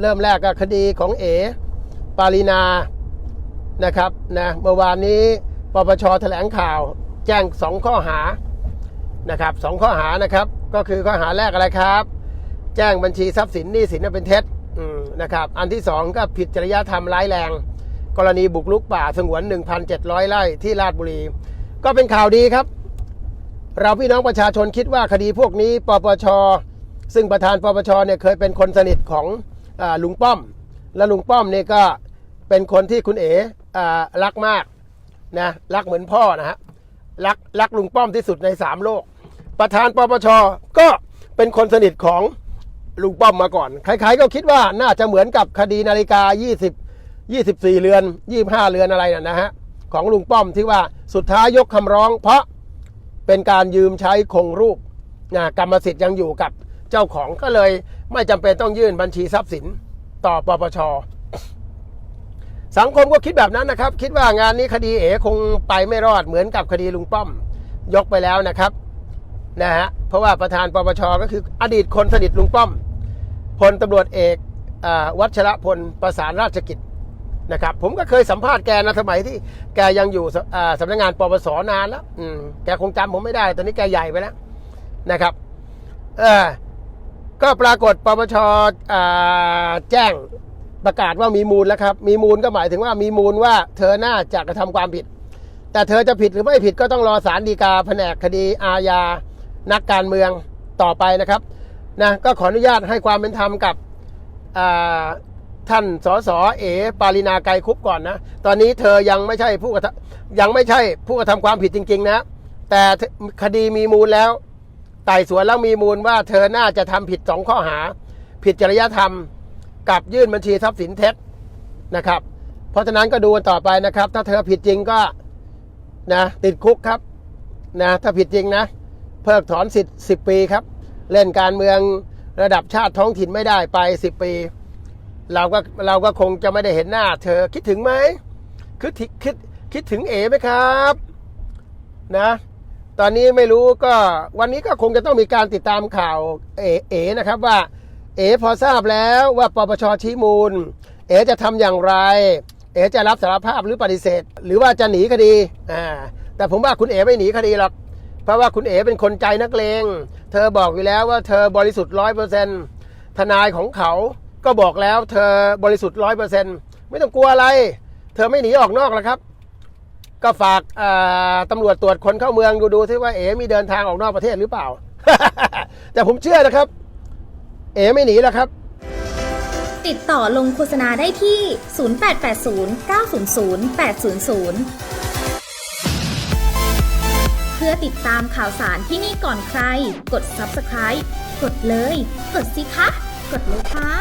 เริ่มแรกก็คดีของเอ ปารีนา นะครับนะเมื่อวานนี้ปปชแถลงข่าวแจ้งสองข้อหานะครับสองข้อหานะครับ ก็คือข้อหาแรกอะไรครับ แจ้งบัญชีทรัพย์สินหนี้สินเป็นเท็จนะครับ อันที่สองก็ผิดจริยธรรมร้ายแรง กรณีบุกรุกป่าสงวน 1,700 ไร่ที่ราชบุรี ก็เป็นข่าวดีครับ เราพี่น้องประชาชนคิดว่าคดีพวกนี้ ปปช ซึ่งประธานปปชเนี่ยเคยเป็นคนสนิทของ ลุงป้อม และลุงป้อมเนี่ยก็เป็นคนที่คุณเอ๋รักมากนะรักเหมือนพ่อนะฮะรักรักลุงป้อมที่สุดในสามโลก ประธานปปชก็เป็นคนสนิทของลุงป้อมมาก่อน ใครๆก็คิดว่าน่าจะเหมือนกับคดีนาฬิกา 20 24 เรือน 25 เรือนอะไรน่ะนะฮะของลุงป้อมที่ว่าสุดท้ายยกคำร้อง เพราะเป็นการยืมใช้คงรูปนะกรรมสิทธิ์ยังอยู่กับ เจ้าของก็เลยไม่จำเป็นต้องยื่นบัญชีทรัพย์สินต่อปปช สังคมก็คิดแบบนั้นนะครับ คิดว่างานนี้คดีเอ๋คงไปไม่รอดเหมือนกับคดีลุงป้อมยกไปแล้วนะครับนะฮะเพราะว่าประธานปปชก็คืออดีตคนสนิทลุงป้อมพลตำรวจเอกอวัชรพลประสานราชกิจนะครับผมก็เคยสัมภาษณ์แกนะสมัยที่แกยังอยู่สอ่าสำนักงานปปสนานแล้วอืแกคงจำผมไม่ได้ ตอนนี้แกใหญ่ไปแล้วนะครับ เออ ก็ปรากฏปปชแจ้งประกาศว่ามีมูลแล้วครับ มีมูลก็หมายถึงว่ามีมูลว่าเธอน่าจะกระทำความผิด แต่เธอจะผิดหรือไม่ผิดก็ต้องรอศาลฎีกาแผนกคดีอาญานักการเมืองต่อไปนะครับนะก็ขออนุญาตให้ความเป็นธรรมกับท่านสสเอ ปารินาไกรคุปก่อนนะ ตอนนี้เธอยังไม่ใช่ผู้กระทำยังไม่ใช่ผู้กระทำความผิดจริง ๆ นะ แต่คดีมีมูลแล้ว ไต่สวนแล้วมีมูลว่าเธอน่าจะทำผิดสองข้อหา ผิดจริยธรรม กับยื่นบัญชีทรัพย์สินเท็จนะครับ เพราะฉะนั้นก็ดูกันต่อไปนะครับ ถ้าเธอผิดจริงก็นะติดคุกครับนะถ้าผิดจริงนะ เพิกถอนสิทธิ์สิปีครับ เล่นการเมืองระดับชาติท้องถิ่นไม่ได้ไปสิปี เราก็เราก็คงจะไม่ได้เห็นหน้า เธอคิดถึงไหมคิดคิดคิดถึงเอ๋ไหมครับ นะ ตอนนี้ไม่รู้ก็วันนี้ก็คงจะต้องมีการติดตามข่าวเอเอนะครับว่า เอ๋พอทราบแล้วว่าปปชชี้มูล เอ๋จะทำอย่างไร เอ๋จะรับสารภาพหรือปฏิเสธ หรือว่าจะหนีคดีอ่าแต่ผมว่าคุณเอ๋ไม่หนีคดีหรอกเพราะว่าคุณเอ๋เป็นคนใจนักเลง เธอบอกอยู่แล้วว่าเธอบริสุทธิ์ร้อยเปอร์เซ็นทนายของเขาก็บอกแล้วเธอบริสุทธิ์ร้อยเปอร์เซ็นไม่ต้องกลัวอะไร เธอไม่หนีออกนอกแล้วครับ ก็ฝากตำรวจตรวจคนเข้าเมืองดูดูซิว่าเอ๋มีเดินทางออกนอกประเทศหรือเปล่า แต่ผมเชื่อนะครับ เอ๋ไม่หนีแล้วครับ ติดต่อลงโฆษณาได้ที่ 0880 900 800 เพื่อติดตามข่าวสารที่นี่ก่อนใคร กด subscribe กดเลย กดสิคะ กดเลยค่ะ